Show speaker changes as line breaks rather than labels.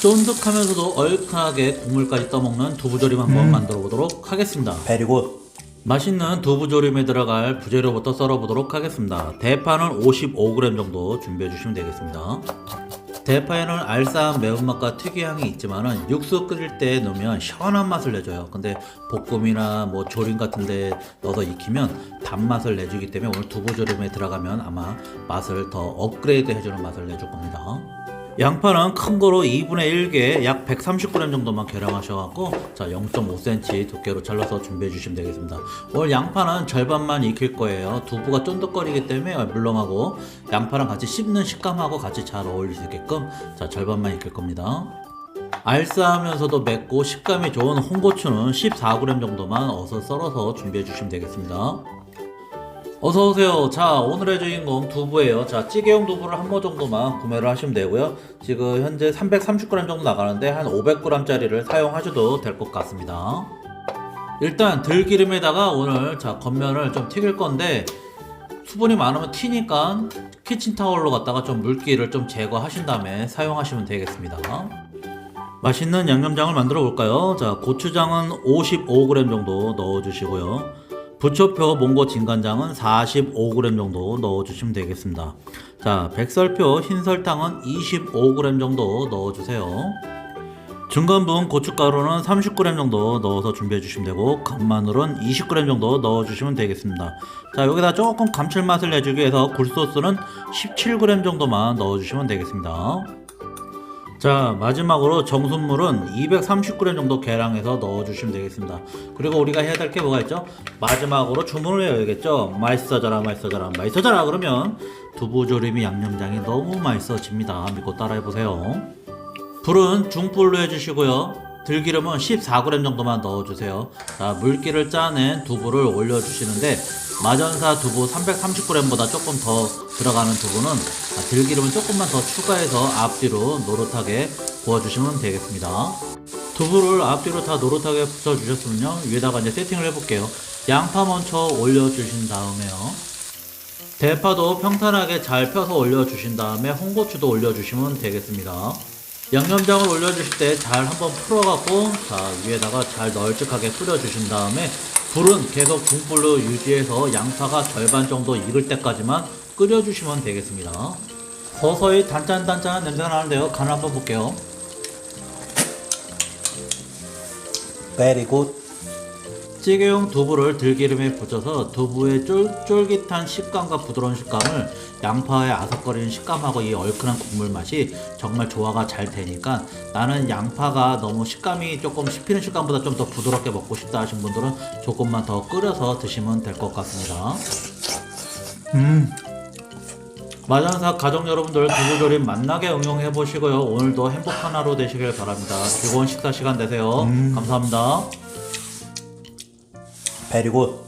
쫀득하면서도 얼큰하게 국물까지 떠먹는 두부조림 한번 만들어 보도록 하겠습니다.
베리굿.
맛있는 두부조림에 들어갈 부재료부터 썰어 보도록 하겠습니다. 대파는 55g 정도 준비해 주시면 되겠습니다. 대파에는 알싸한 매운맛과 특유향이 있지만은 육수 끓일 때 넣으면 시원한 맛을 내줘요. 근데 볶음이나 뭐 조림 같은데 넣어서 익히면 단맛을 내주기 때문에 오늘 두부조림에 들어가면 아마 맛을 더 업그레이드 해주는 맛을 내줄 겁니다. 양파는 큰 거로 2분의 1개 약 130g 정도만 계량하셔갖고 자 0.5cm 두께로 잘라서 준비해 주시면 되겠습니다. 오늘 양파는 절반만 익힐 거예요. 두부가 쫀득거리기 때문에 물렁하고 양파랑 같이 씹는 식감하고 같이 잘 어울릴 수 있게끔 자 절반만 익힐 겁니다. 알싸하면서도 맵고 식감이 좋은 홍고추는 14g 정도만 어서 썰어서 준비해 주시면 되겠습니다. 어서 오세요. 자, 오늘의 주인공 두부예요. 자, 찌개용 두부를 한 모 정도만 구매를 하시면 되고요. 지금 현재 330g 정도 나가는데 한 500g짜리를 사용하셔도 될 것 같습니다. 일단 들기름에다가 오늘 자 겉면을 좀 튀길 건데 수분이 많으면 튀니까 키친타올로 갖다가 좀 물기를 좀 제거하신 다음에 사용하시면 되겠습니다. 맛있는 양념장을 만들어 볼까요? 자, 고추장은 55g 정도 넣어 주시고요. 부초표 몽고 진간장은 45g 정도 넣어 주시면 되겠습니다. 자, 백설표 흰 설탕은 25g 정도 넣어 주세요. 중간분 고춧가루는 30g 정도 넣어서 준비해 주시면 되고 간마늘은 20g 정도 넣어 주시면 되겠습니다. 자 여기다 조금 감칠맛을 내주기 위해서 굴소스는 17g 정도만 넣어 주시면 되겠습니다. 자 마지막으로 정수물은 230g 정도 계량해서 넣어 주시면 되겠습니다. 그리고 우리가 해야 될 게 뭐가 있죠? 마지막으로 주문을 해야겠죠. 맛있어져라 맛있어져라 맛있어져라 그러면 두부조림이 양념장이 너무 맛있어집니다. 믿고 따라해 보세요. 불은 중불로 해주시고요. 들기름은 14g 정도만 넣어주세요. 자, 물기를 짜낸 두부를 올려주시는데 마전사 두부 330g보다 조금 더 들어가는 두부는 아, 들기름을 조금만 더 추가해서 앞뒤로 노릇하게 구워주시면 되겠습니다. 두부를 앞뒤로 다 노릇하게 붙여주셨으면요. 위에다가 이제 세팅을 해볼게요. 양파 먼저 올려주신 다음에요. 대파도 평탄하게 잘 펴서 올려주신 다음에 홍고추도 올려주시면 되겠습니다. 양념장을 올려주실 때 잘 한번 풀어갖고 자 위에다가 잘 널찍하게 뿌려주신 다음에 불은 계속 중불로 유지해서 양파가 절반 정도 익을 때까지만 끓여주시면 되겠습니다. 서서히 단짠단짠한 냄새가 나는데요. 간 한번 볼게요.
베리 굿.
찌개용 두부를 들기름에 붙여서 두부의 쫄, 쫄깃한 식감과 부드러운 식감을 양파의 아삭거리는 식감하고 이 얼큰한 국물 맛이 정말 조화가 잘 되니까 나는 양파가 너무 식감이 조금 씹히는 식감보다 좀 더 부드럽게 먹고 싶다 하신 분들은 조금만 더 끓여서 드시면 될 것 같습니다. 음. 마장사 가족 여러분들 두부조림 만나게 응용해 보시고요. 오늘도 행복한 하루 되시길 바랍니다. 즐거운 식사 시간 되세요. 감사합니다.
베리굿.